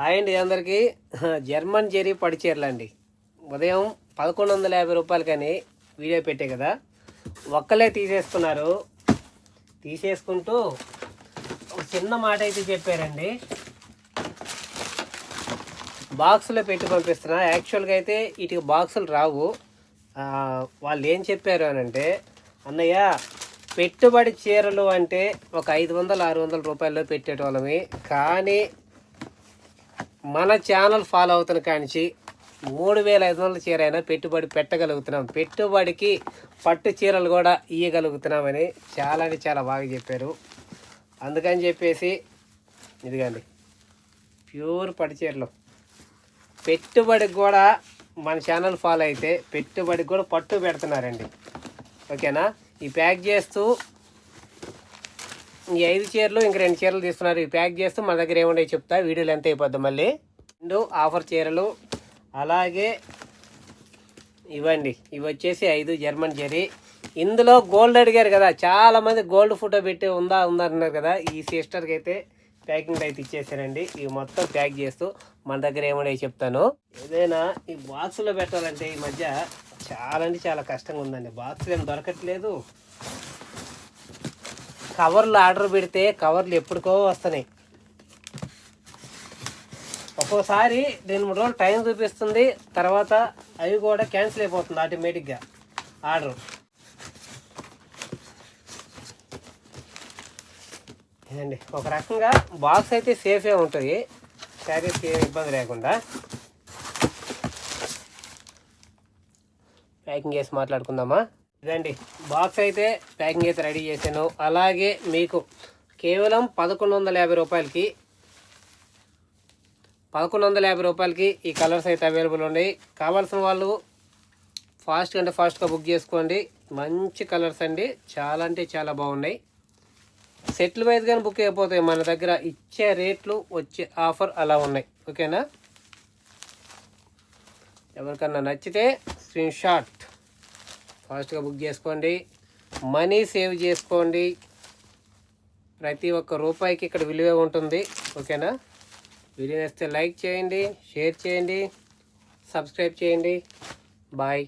Hi అండి అందరికీ. German జెరీ పడిచీరలండి. ఉదయం పదకొండు వందల యాభై రూపాయలు కానీ వీడియో పెట్టే కదా. ఒక్కలే తీసేసుకున్నారు. తీసేసుకుంటూ ఒక చిన్న మాట అయితే చెప్పారండి. బాక్సులో పెట్టి పంపిస్తున్నా. యాక్చువల్గా అయితే వీటికి బాక్సులు రావు. వాళ్ళు ఏం చెప్పారు అని అంటే అన్నయ్య పెట్టుబడి చీరలు అంటే ఒక ఐదు వందలు ఆరు వందల రూపాయల్లో పెట్టేటోళ్ళమి. కానీ మన ఛానల్ ఫాలో అవుతున్న కానించి మూడు వేల ఐదు వందల చీర అయినా పెట్టుబడి పెట్టగలుగుతున్నాం. పెట్టుబడికి పట్టు చీరలు కూడా ఇయ్యగలుగుతున్నామని చాలా అంటే చాలా బాగా చెప్పారు. అందుకని చెప్పేసి ఇదిగండి. ప్యూర్ పట్టు చీరలు. పెట్టుబడికి కూడా మన ఛానల్ ఫాలో అయితే పెట్టుబడికి కూడా పట్టు పెడుతున్నారండి. ఓకేనా? ఈ ప్యాక్ చేస్తూ ఈ ఐదు చీరలు ఇంక రెండు చీరలు తీసుకున్నారు. ఇవి ప్యాక్ చేస్తూ మన దగ్గర ఏముండే చెప్తా. వీడియోలు ఎంత అయిపోద్ది మళ్ళీ. రెండు ఆఫర్ చీరలు. అలాగే ఇవ్వండి. ఇవి వచ్చేసి ఐదు జర్మన్ జెరీ ఇందులో గోల్డ్ అడిగారు కదా. చాలామంది గోల్డ్ ఫోటో పెట్టి ఉందా ఉందా అన్నారు కదా. ఈ సిస్టర్కి అయితే ప్యాకింగ్ అయితే ఇచ్చేసారండి. ఇవి మొత్తం ప్యాక్ చేస్తూ మన దగ్గర ఏముండే చెప్తాను. ఏదైనా ఈ బాక్స్లో పెట్టాలంటే ఈ మధ్య చాలా అంటే చాలా కష్టంగా ఉందండి. బాక్స్ ఏం దొరకట్లేదు. కవర్లు ఆర్డర్ పెడితే కవర్లు ఎప్పటికో వస్తున్నాయి. ఒక్కోసారి రెండు మూడు రోజులు టైం చూపిస్తుంది తర్వాత అవి కూడా క్యాన్సిల్ అయిపోతుంది ఆటోమేటిక్గా ఆర్డర్. అండి ఒక రకంగా బాక్స్ అయితే సేఫే ఉంటుంది. శారీస్కి ఏం ఇబ్బంది లేకుండా. ప్యాకింగ్ చేసి మాట్లాడుకుందామా? ఇదండి బాక్స్ అయితే ప్యాకింగ్ అయితే రెడీ చేశాను. అలాగే మీకు కేవలం పదకొండు వందల యాభై రూపాయలకి పదకొండు వందల యాభై రూపాయలకి ఈ కలర్స్ అయితే అవైలబుల్ ఉన్నాయి. కావాల్సిన వాళ్ళు ఫాస్ట్ అంటే ఫాస్ట్గా బుక్ చేసుకోండి. మంచి కలర్స్ అండి. చాలా అంటే చాలా బాగున్నాయి. సెట్లు వైజ్ కానీ బుక్ అయిపోతాయి మన దగ్గర ఇచ్చే రేట్లు వచ్చే ఆఫర్ అలా ఉన్నాయి. ఓకేనా? ఎవరికన్నా నచ్చితే స్క్రీన్ షాట్. ఫాస్ట్గా బుక్ చేసుకోండి. మనీ సేవ్ చేసుకోండి. ప్రతి ఒక్క రూపాయికి ఇక్కడ విలువ ఉంటుంది. ఓకేనా? వీడియో నచ్చితే లైక్ చేయండి షేర్ చేయండి సబ్స్క్రైబ్ చేయండి. బాయ్.